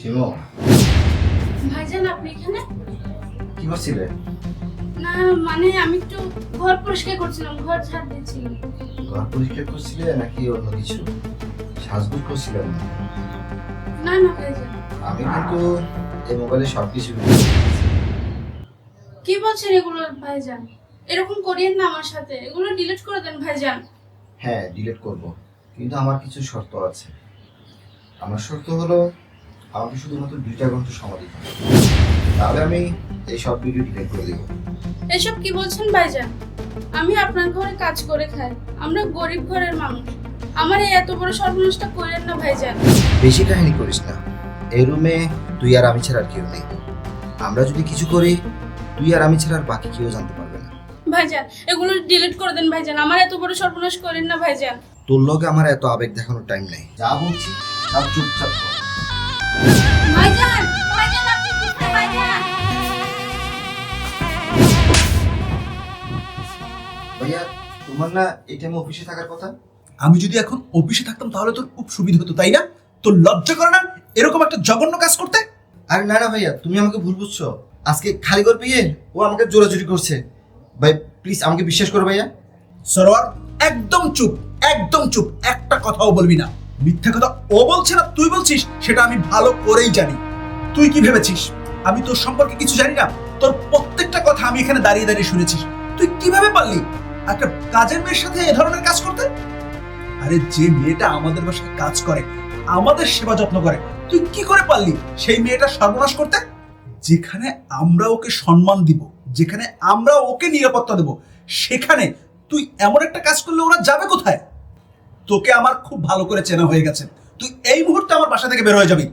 শিমু ভাইজান আপনি এখানে? কি করছিলে? না মানে আমি একটু ঘর পরিষ্কার করছিলাম ঘর ঝাড় দিচ্ছিলাম ঘর পরিষ্কার করছিলে নাকি অন্য কিছু? সাজগুজ করছিলে না না ভাইজান। আমি কিন্তু এই মোবাইলে সব কিছু কি বলছেন এগুলো ভাইজান? এরকম করিয়েন না আমার সাথে। এগুলো ডিলিট করে দেন ভাইজান। হ্যাঁ ডিলিট করব। কিন্তু আমার কিছু শর্ত আছে। আমার শর্ত হলো আমাকে শুধুমাত্র দুইটা ঘণ্টা সময় দিতে হবে। তাহলে আমি এই সব ভিডিও ডিলিট করে দেবো। এসব কি বলছেন ভাইজান? আমি আপনার ঘরে কাজ করে খাই। আমরা গরিব ঘরের মানুষ। আমার এই এত বড় সর্বনাশটা করেন না ভাইজান। বেশি কাহিনী করিস না। এই রুমে তুই আর আমি ছাড়া আর কেউ নেই। আমরা যদি কিছু করি তুই আর আমি ছাড়া আর বাকি কেউ জানতে পারবে ভাইজান এগুলো ডিলিট করে দেন ভাইজান। আমার এত বড় সর্বনাশ করেন না ভাইজান। তোর লগে আমার এত আবেগ দেখানোর টাইম নেই। যা বলছি সব চুপচাপ কর। ভাইজান ভাইজান আপনি কোথায় ভাইজান? ভাইয়া তোমার না এই টাইমে অফিসে থাকার কথা? আমি যদি এখন অফিসে থাকতাম তাহলে তোর খুব সুবিধা হতো তাই না? তোর লজ্জা করে না এরকম একটা জঘন্য কাজ করতে? আরে না না ভাইয়া তুমি আমাকে ভুল বুঝছ। আজকে খালি ঘর পেয়ে ও আমাকে জোরাজুরি করছে। ভাই প্লিজ আমাকে বিশ্বাস করো ভাইয়া। সরোয়ার, একদম চুপ একদম চুপ, একটা কথাও বলবি না। মিথ্যা কথা ও বলছে না তুই বলছিস, সেটা আমি ভালো করেই জানি। তুই কি ভেবেছিস? আমি তোর সম্পর্কে কিছু জানি না? তোর প্রত্যেকটা কথা আমি এখানে দাঁড়িয়ে দাঁড়িয়ে শুনেছিস। তুই কীভাবে পারলি? একটা কাজের মেয়ের সাথে এ ধরনের কাজ করতে? আরে যে মেয়েটা আমাদের বাসায় কাজ করে, আমাদের সেবা যত্ন করে, তুই কি করে পারলি সেই মেয়েটা সর্বনাশ করতে? যেখানে আমরা ওকে সম্মান দিব। যেখানে আমরা ওকে নিরাপত্তা দেব, সেখানে তুই এমন একটা কাজ করলে ওরা যাবে কোথায়? তোকে আমার খুব ভালো করে চেনা হয়ে গেছে। তুই এই মুহূর্তে আমার বাসা থেকে বের হয়ে যাবি।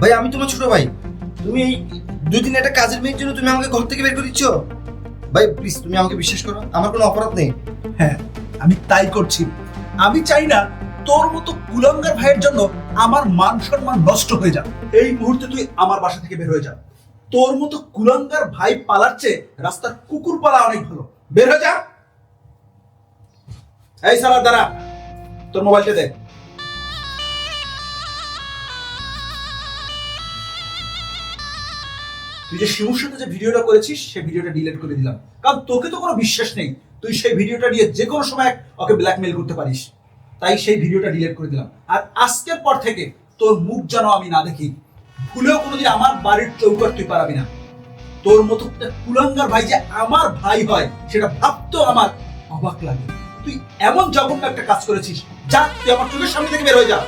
ভাই, আমি তোমার ছোট ভাই। তুমি এই দুই দিন একটা কাজের মেয়ের জন্য তুমি আমাকে ঘর থেকে বের করে দিচ্ছ? ভাই প্লিজ তুমি আমাকে বিশ্বাস করো, আমার কোনো অপরাধ নেই। হ্যাঁ আমি তাই করছি। আমি চাই না তোর মতো কুলঙ্গার ভাইয়ের জন্য আমার মান সম্মান নষ্ট হয়ে যাক। এই মুহূর্তে তুই আমার বাসা থেকে বের হয়ে যা। তোর মতো কুলঙ্গার ভাই পালাচ্ছে, রাস্তার কুকুর পালা অনেক ভালো। বের হয়ে যা। এই সালার দাঁড়া। তোর মোবাইলটা দে। তুই যে শিমুর সাথে যে ভিডিওটা করেছিস সেই ভিডিওটা ডিলিট করে দিলাম। কারণ তোকে তো কোনো বিশ্বাস নেই। তুই সেই ভিডিওটা নিয়ে যে কোনো সময় ওকে ব্ল্যাকমেল করতে পারিস। তাই সেই ভিডিওটা ডিলিট করে দিলাম। আর আজকের পর থেকে তোর মুখ যেন আমি না দেখি। ভুলেও কোনোদিন আমার বাড়ির চৌকাট তুই পারাবি না। তোর মতো কুলাঙ্গার ভাই যে আমার ভাই হয় সেটা ভাবতো আমার অবাক লাগে। তুই এমন জঘন্য একটা কাজ করেছিস যা তুই আমার চোখের সামনে থেকে বের হয়ে যা।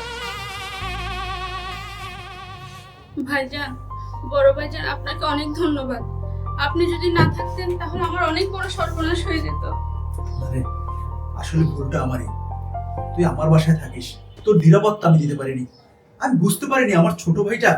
ভাইজান বড় ভাইজান আপনাকে অনেক ধন্যবাদ। আপনি যদি না থাকতেন তাহলে আমার অনেক বড় সর্বনাশ হয়ে যেত। আরে আসলে ভুলটা আমারই। তুই আমার বাসায় থাকিস তোর নিরাপত্তা আমি দিতে পারিনি। আমি বুঝতে পারিনি আমার ছোট ভাইটা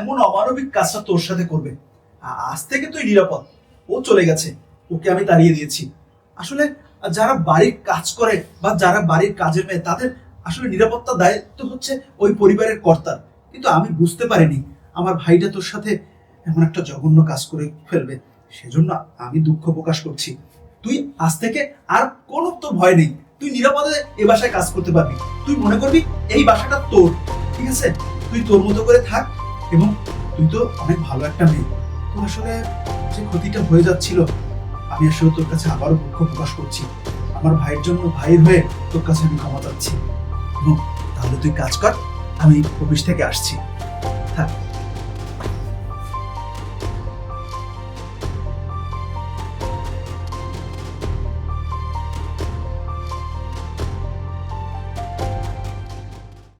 এমন অমানবিক কাজটা তোর সাথে করবে। আজ থেকে তুই নিরাপদ। ও চলে গেছে। ওকে আমি তাড়িয়ে দিয়েছি। আসলে যারা বাড়ির কাজ করে বা যারা বাড়ির কাজের মেয়ে, তাদের আসলে নিরাপত্তা দায়িত্ব হচ্ছে ওই পরিবারের কর্তার। কিন্তু আমি বুঝতে পারিনি, আমার ভাইটা তোর সাথে এমন একটা জঘন্য কাজ করে ফেলবে। সেজন্য আমি দুঃখ প্রকাশ করছি। তুই আজ থেকে আর কোনো তোর ভয় নেই। তুই নিরাপদে এ বাসায় কাজ করতে পারবি। তুই মনে করবি এই বাসাটা তোর, ঠিক আছে? তুই তোর মতো করে থাক এবং তুই তো অনেক ভালো একটা মেয়ে। তোর আসলে যে ক্ষতিটা হয়ে যাচ্ছিল, আমি আসলে তোর কাছে আবারও দুঃখ প্রকাশ করছি। আমার ভাইয়ের জন্য ভাইয়ের হয়ে তোর কাছে আমি ক্ষমা চাচ্ছি। তাহলে তুই কাজ কর, আমি অফিস থেকে আসছি। থাক।